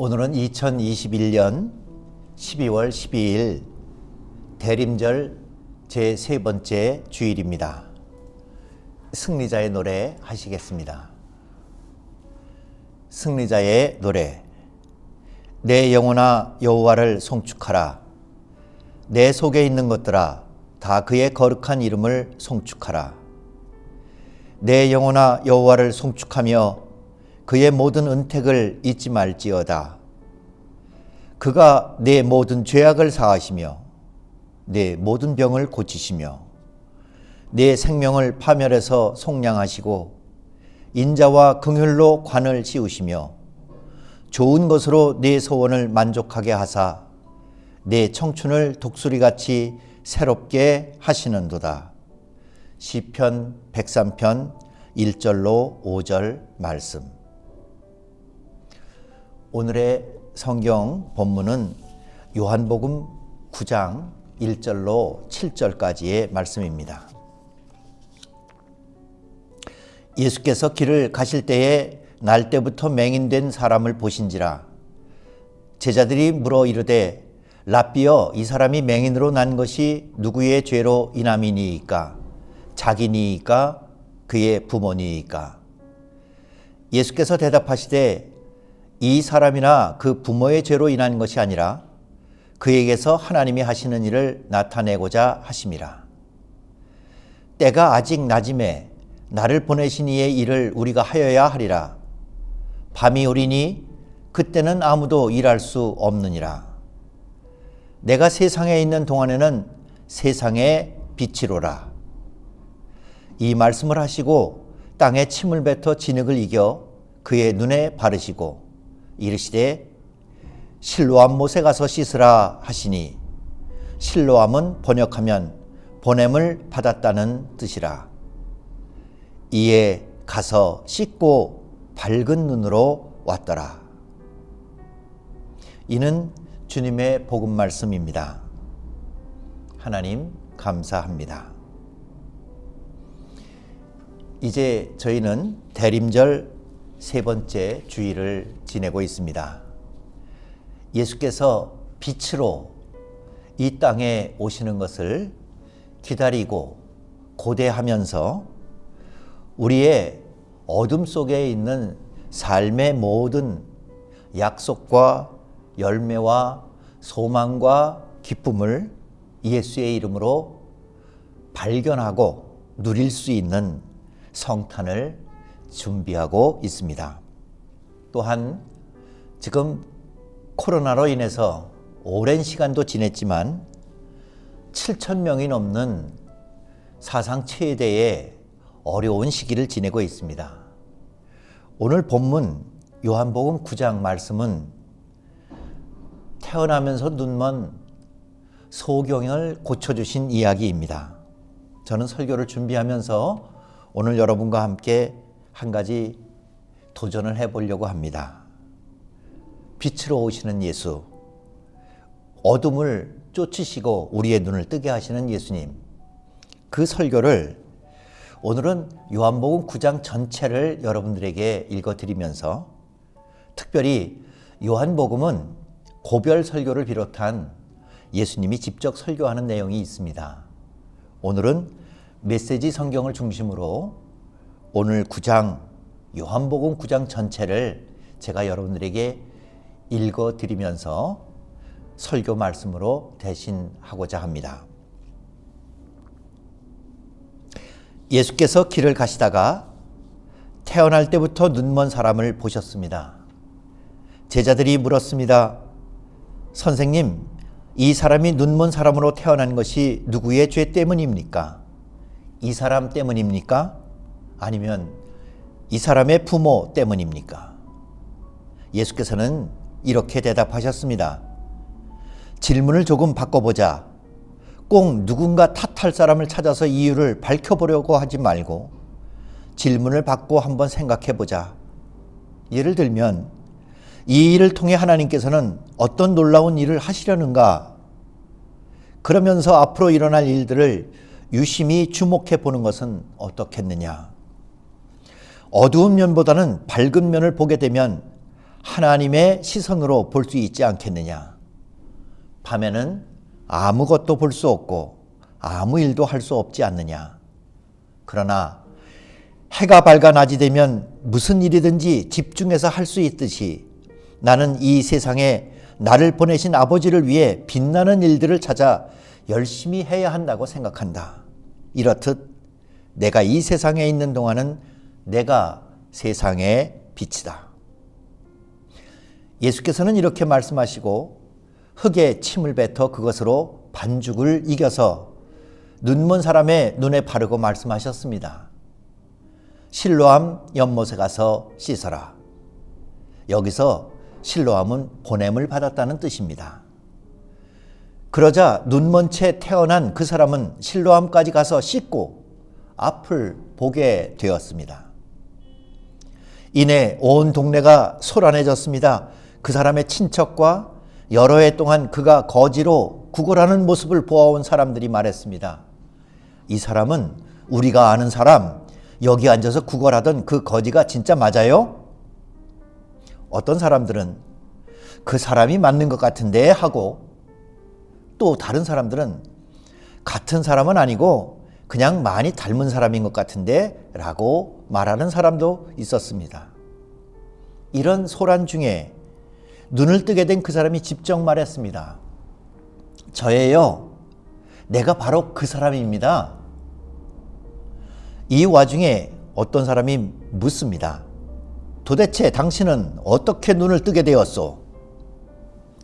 오늘은 2021년 12월 12일 대림절 제 세 번째 주일입니다. 승리자의 노래 하시겠습니다. 승리자의 노래 내 영혼아 여호와를 송축하라 내 속에 있는 것들아 다 그의 거룩한 이름을 송축하라 내 영혼아 여호와를 송축하며 그의 모든 은택을 잊지 말지어다 그가 내 모든 죄악을 사하시며 내 모든 병을 고치시며 내 생명을 파멸해서 속량하시고 인자와 긍휼로 관을 씌우시며 좋은 것으로 내 소원을 만족하게 하사 내 청춘을 독수리같이 새롭게 하시는도다. 시편 103편 1절로 5절 말씀. 오늘의 성경 본문은 요한복음 9장 1절로 7절까지의 말씀입니다. 예수께서 길을 가실 때에 날 때부터 맹인된 사람을 보신지라. 제자들이 물어 이르되 라비여 이 사람이 맹인으로 난 것이 누구의 죄로 인함이니이까? 자기니이까? 그의 부모니이까? 예수께서 대답하시되 이 사람이나 그 부모의 죄로 인한 것이 아니라 그에게서 하나님이 하시는 일을 나타내고자 하심이라. 때가 아직 낮음에 나를 보내신 이의 일을 우리가 하여야 하리라. 밤이 오리니 그때는 아무도 일할 수 없느니라. 내가 세상에 있는 동안에는 세상의 빛이로라. 이 말씀을 하시고 땅에 침을 뱉어 진흙을 이겨 그의 눈에 바르시고 이르시되 실로암 못에 가서 씻으라 하시니 실로암은 번역하면 보냄을 받았다는 뜻이라. 이에 가서 씻고 밝은 눈으로 왔더라. 이는 주님의 복음 말씀입니다. 하나님 감사합니다. 이제 저희는 대림절 세 번째 주일을 지내고 있습니다. 예수께서 빛으로 이 땅에 오시는 것을 기다리고 고대하면서 우리의 어둠 속에 있는 삶의 모든 약속과 열매와 소망과 기쁨을 예수의 이름으로 발견하고 누릴 수 있는 성탄을 준비하고 있습니다. 또한 지금 코로나로 인해서 오랜 시간도 지냈지만 7천 명이 넘는 사상 최대의 어려운 시기를 지내고 있습니다. 오늘 본문 요한복음 9장 말씀은 태어나면서 눈먼 소경을 고쳐주신 이야기입니다. 저는 설교를 준비하면서 오늘 여러분과 함께 한 가지 도전을 해보려고 합니다. 빛으로 오시는 예수, 어둠을 쫓으시고 우리의 눈을 뜨게 하시는 예수님, 그 설교를 오늘은 요한복음 9장 전체를 여러분들에게 읽어드리면서 특별히 요한복음은 고별 설교를 비롯한 예수님이 직접 설교하는 내용이 있습니다. 오늘은 메시지 성경을 중심으로 오늘 9장 요한복음 9장 전체를 제가 여러분들에게 읽어 드리면서 설교 말씀으로 대신하고자 합니다. 예수께서 길을 가시다가 태어날 때부터 눈먼 사람을 보셨습니다. 제자들이 물었습니다. 선생님, 이 사람이 눈먼 사람으로 태어난 것이 누구의 죄 때문입니까? 이 사람 때문입니까? 아니면 이 사람의 부모 때문입니까? 예수께서는 이렇게 대답하셨습니다. 질문을 조금 바꿔보자. 꼭 누군가 탓할 사람을 찾아서 이유를 밝혀보려고 하지 말고 질문을 받고 한번 생각해 보자. 예를 들면 이 일을 통해 하나님께서는 어떤 놀라운 일을 하시려는가? 그러면서 앞으로 일어날 일들을 유심히 주목해 보는 것은 어떻겠느냐? 어두운 면보다는 밝은 면을 보게 되면 하나님의 시선으로 볼 수 있지 않겠느냐. 밤에는 아무것도 볼 수 없고 아무 일도 할 수 없지 않느냐. 그러나 해가 밝아 낮이 되면 무슨 일이든지 집중해서 할 수 있듯이 나는 이 세상에 나를 보내신 아버지를 위해 빛나는 일들을 찾아 열심히 해야 한다고 생각한다. 이렇듯 내가 이 세상에 있는 동안은 내가 세상의 빛이다. 예수께서는 이렇게 말씀하시고 흙에 침을 뱉어 그것으로 반죽을 이겨서 눈먼 사람의 눈에 바르고 말씀하셨습니다. 실로암 연못에 가서 씻어라. 여기서 실로암은 보냄을 받았다는 뜻입니다. 그러자 눈먼 채 태어난 그 사람은 실로암까지 가서 씻고 앞을 보게 되었습니다. 이내 온 동네가 소란해졌습니다. 그 사람의 친척과 여러 해 동안 그가 거지로 구걸하는 모습을 보아온 사람들이 말했습니다. 이 사람은 우리가 아는 사람, 여기 앉아서 구걸하던 그 거지가 진짜 맞아요? 어떤 사람들은 그 사람이 맞는 것 같은데 하고 또 다른 사람들은 같은 사람은 아니고 그냥 많이 닮은 사람인 것 같은데 라고 말하는 사람도 있었습니다. 이런 소란 중에 눈을 뜨게 된 그 사람이 직접 말했습니다. 저예요. 내가 바로 그 사람입니다. 이 와중에 어떤 사람이 묻습니다. 도대체 당신은 어떻게 눈을 뜨게 되었소?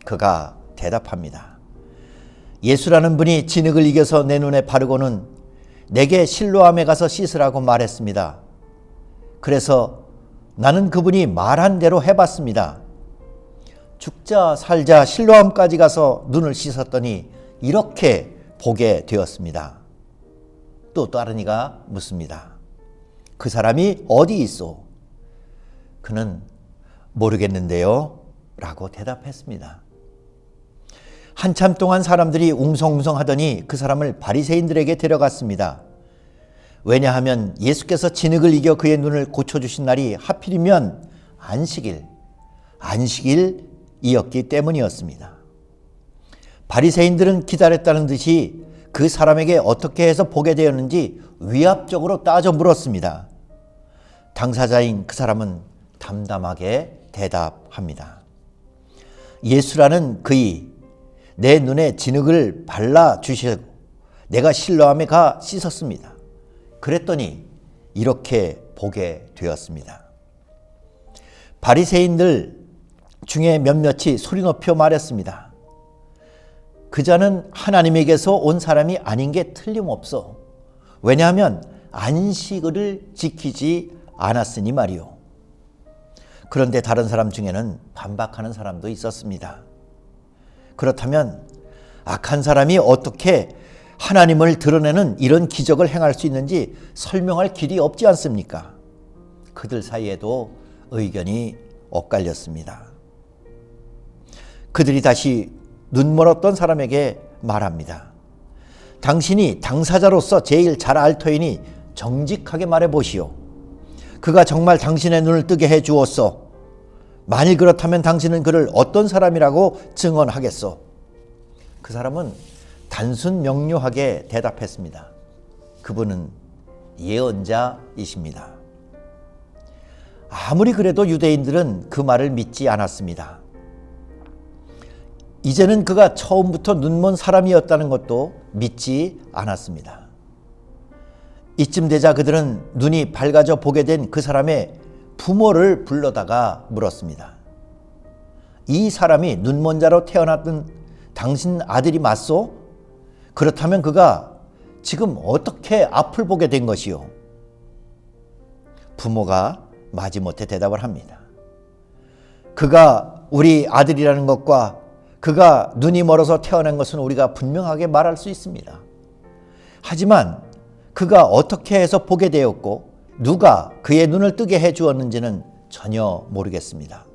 그가 대답합니다. 예수라는 분이 진흙을 이겨서 내 눈에 바르고는 내게 실로암에 가서 씻으라고 말했습니다. 그래서 나는 그분이 말한 대로 해봤습니다. 죽자 살자 실로암까지 가서 눈을 씻었더니 이렇게 보게 되었습니다. 또 다른 이가 묻습니다. 그 사람이 어디 있어? 그는 모르겠는데요. 라고 대답했습니다. 한참 동안 사람들이 웅성웅성 하더니 그 사람을 바리새인들에게 데려갔습니다. 왜냐하면 예수께서 진흙을 이겨 그의 눈을 고쳐주신 날이 하필이면 안식일, 안식일이었기 때문이었습니다. 바리새인들은 기다렸다는 듯이 그 사람에게 어떻게 해서 보게 되었는지 위압적으로 따져 물었습니다. 당사자인 그 사람은 담담하게 대답합니다. 예수라는 그이 내 눈에 진흙을 발라 주시고 내가 실로함에 가 씻었습니다. 그랬더니 이렇게 보게 되었습니다. 바리새인들 중에 몇몇이 소리 높여 말했습니다. 그 자는 하나님에게서 온 사람이 아닌 게 틀림없어. 왜냐하면 안식을 지키지 않았으니 말이요. 그런데 다른 사람 중에는 반박하는 사람도 있었습니다. 그렇다면 악한 사람이 어떻게 하나님을 드러내는 이런 기적을 행할 수 있는지 설명할 길이 없지 않습니까? 그들 사이에도 의견이 엇갈렸습니다. 그들이 다시 눈멀었던 사람에게 말합니다. 당신이 당사자로서 제일 잘 알 터이니 정직하게 말해 보시오. 그가 정말 당신의 눈을 뜨게 해 주었어. 만일 그렇다면 당신은 그를 어떤 사람이라고 증언하겠소? 그 사람은 단순 명료하게 대답했습니다. 그분은 예언자이십니다. 아무리 그래도 유대인들은 그 말을 믿지 않았습니다. 이제는 그가 처음부터 눈먼 사람이었다는 것도 믿지 않았습니다. 이쯤 되자 그들은 눈이 밝아져 보게 된 그 사람의 부모를 불러다가 물었습니다. 이 사람이 눈먼 자로 태어났던 당신 아들이 맞소? 그렇다면 그가 지금 어떻게 앞을 보게 된 것이요? 부모가 마지못해 대답을 합니다. 그가 우리 아들이라는 것과 그가 눈이 멀어서 태어난 것은 우리가 분명하게 말할 수 있습니다. 하지만 그가 어떻게 해서 보게 되었고 누가 그의 눈을 뜨게 해 주었는지는 전혀 모르겠습니다.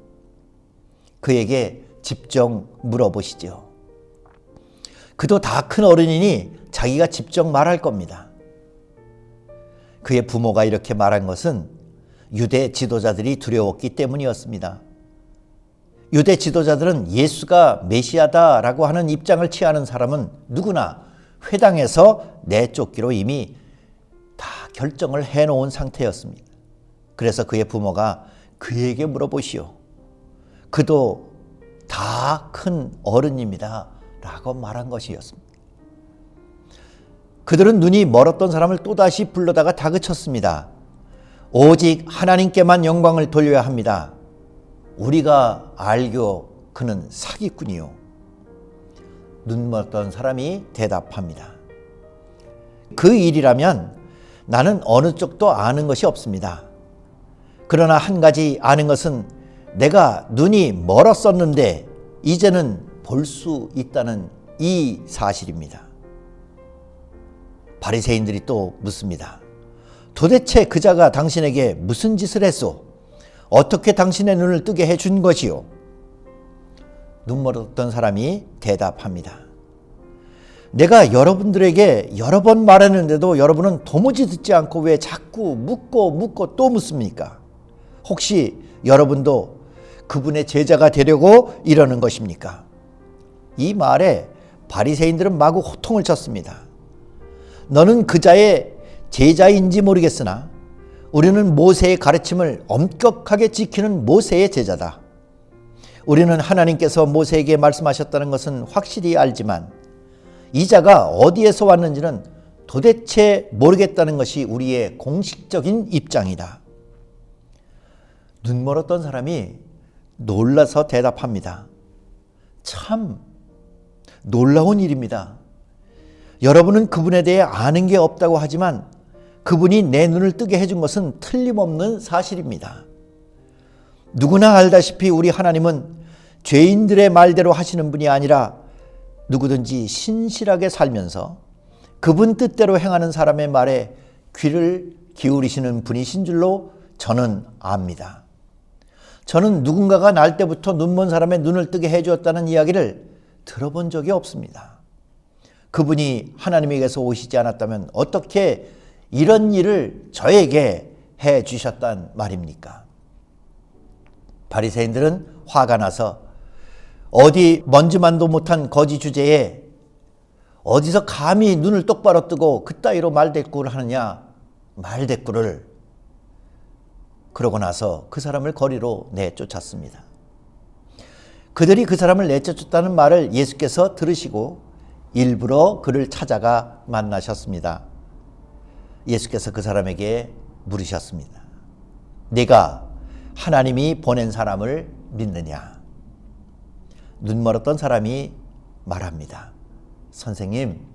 그에게 직접 물어보시죠. 그도 다 큰 어른이니 자기가 직접 말할 겁니다. 그의 부모가 이렇게 말한 것은 유대 지도자들이 두려웠기 때문이었습니다. 유대 지도자들은 예수가 메시아다라고 하는 입장을 취하는 사람은 누구나 회당에서 내쫓기로 이미 다 결정을 해 놓은 상태였습니다. 그래서 그의 부모가 그에게 물어보시오. 그도 다 큰 어른입니다. 라고 말한 것이었습니다. 그들은 눈이 멀었던 사람을 또다시 불러다가 다그쳤습니다. 오직 하나님께만 영광을 돌려야 합니다. 우리가 알교 그는 사기꾼이요. 눈 멀었던 사람이 대답합니다. 그 일이라면 나는 어느 쪽도 아는 것이 없습니다. 그러나 한 가지 아는 것은 내가 눈이 멀었었는데 이제는 볼 수 있다는 이 사실입니다. 바리새인들이 또 묻습니다. 도대체 그자가 당신에게 무슨 짓을 했소? 어떻게 당신의 눈을 뜨게 해준 것이요? 눈 멀었던 사람이 대답합니다. 내가 여러분들에게 여러 번 말했는데도 여러분은 도무지 듣지 않고 왜 자꾸 묻고 묻고 또 묻습니까? 혹시 여러분도 그분의 제자가 되려고 이러는 것입니까? 이 말에 바리새인들은 마구 호통을 쳤습니다. 너는 그자의 제자인지 모르겠으나 우리는 모세의 가르침을 엄격하게 지키는 모세의 제자다. 우리는 하나님께서 모세에게 말씀하셨다는 것은 확실히 알지만 이 자가 어디에서 왔는지는 도대체 모르겠다는 것이 우리의 공식적인 입장이다. 눈 멀었던 사람이 놀라서 대답합니다. 참 놀라운 일입니다. 여러분은 그분에 대해 아는 게 없다고 하지만 그분이 내 눈을 뜨게 해준 것은 틀림없는 사실입니다. 누구나 알다시피 우리 하나님은 죄인들의 말대로 하시는 분이 아니라 누구든지 신실하게 살면서 그분 뜻대로 행하는 사람의 말에 귀를 기울이시는 분이신 줄로 저는 압니다. 저는 누군가가 날 때부터 눈먼 사람의 눈을 뜨게 해주었다는 이야기를 들어본 적이 없습니다. 그분이 하나님에게서 오시지 않았다면 어떻게 이런 일을 저에게 해 주셨단 말입니까? 바리새인들은 화가 나서 어디 먼지만도 못한 거지 주제에 어디서 감히 눈을 똑바로 뜨고 그따위로 말대꾸를 하느냐 말대꾸를 그러고 나서 그 사람을 거리로 내쫓았습니다. 그들이 그 사람을 내쫓았다는 말을 예수께서 들으시고 일부러 그를 찾아가 만나셨습니다. 예수께서 그 사람에게 물으셨습니다. 네가 하나님이 보낸 사람을 믿느냐? 눈 멀었던 사람이 말합니다. 선생님,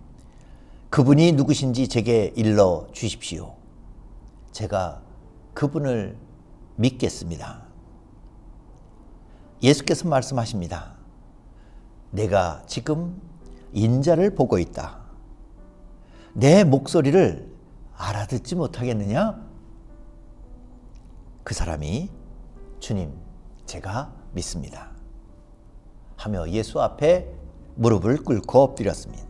그분이 누구신지 제게 일러 주십시오. 제가 그분을 믿겠습니다. 예수께서 말씀하십니다. 내가 지금 인자를 보고 있다. 내 목소리를 알아듣지 못하겠느냐? 그 사람이 주님, 제가 믿습니다. 하며 예수 앞에 무릎을 꿇고 엎드렸습니다.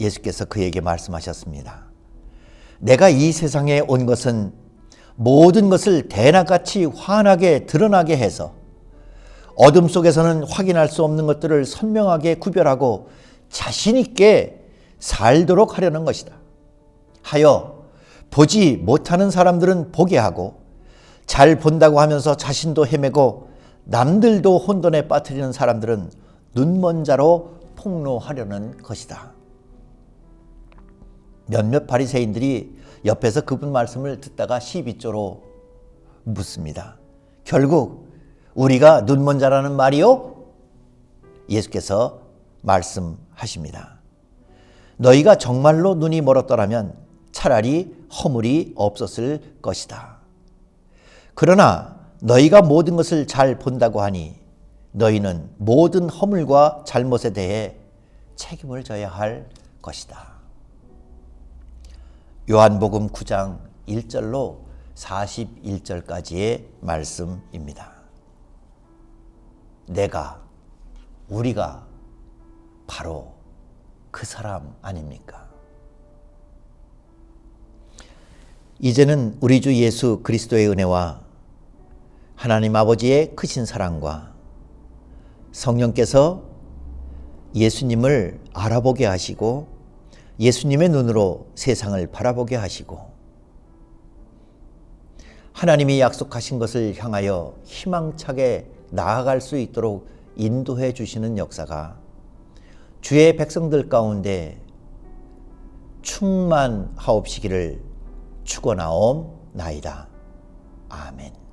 예수께서 그에게 말씀하셨습니다. 내가 이 세상에 온 것은 모든 것을 대낮같이 환하게 드러나게 해서 어둠 속에서는 확인할 수 없는 것들을 선명하게 구별하고 자신있게 살도록 하려는 것이다. 하여 보지 못하는 사람들은 보게 하고 잘 본다고 하면서 자신도 헤매고 남들도 혼돈에 빠뜨리는 사람들은 눈먼 자로 폭로하려는 것이다. 몇몇 바리새인들이 옆에서 그분 말씀을 듣다가 시비조로 묻습니다. 결국 우리가 눈먼 자라는 말이요? 예수께서 말씀하십니다. 너희가 정말로 눈이 멀었더라면 차라리 허물이 없었을 것이다. 그러나 너희가 모든 것을 잘 본다고 하니 너희는 모든 허물과 잘못에 대해 책임을 져야 할 것이다. 요한복음 9장 1절로 41절까지의 말씀입니다. 내가, 우리가 바로 그 사람 아닙니까? 이제는 우리 주 예수 그리스도의 은혜와 하나님 아버지의 크신 사랑과 성령께서 예수님을 알아보게 하시고 예수님의 눈으로 세상을 바라보게 하시고 하나님이 약속하신 것을 향하여 희망차게 나아갈 수 있도록 인도해 주시는 역사가 주의 백성들 가운데 충만하옵시기를 축원하옵나이다. 아멘.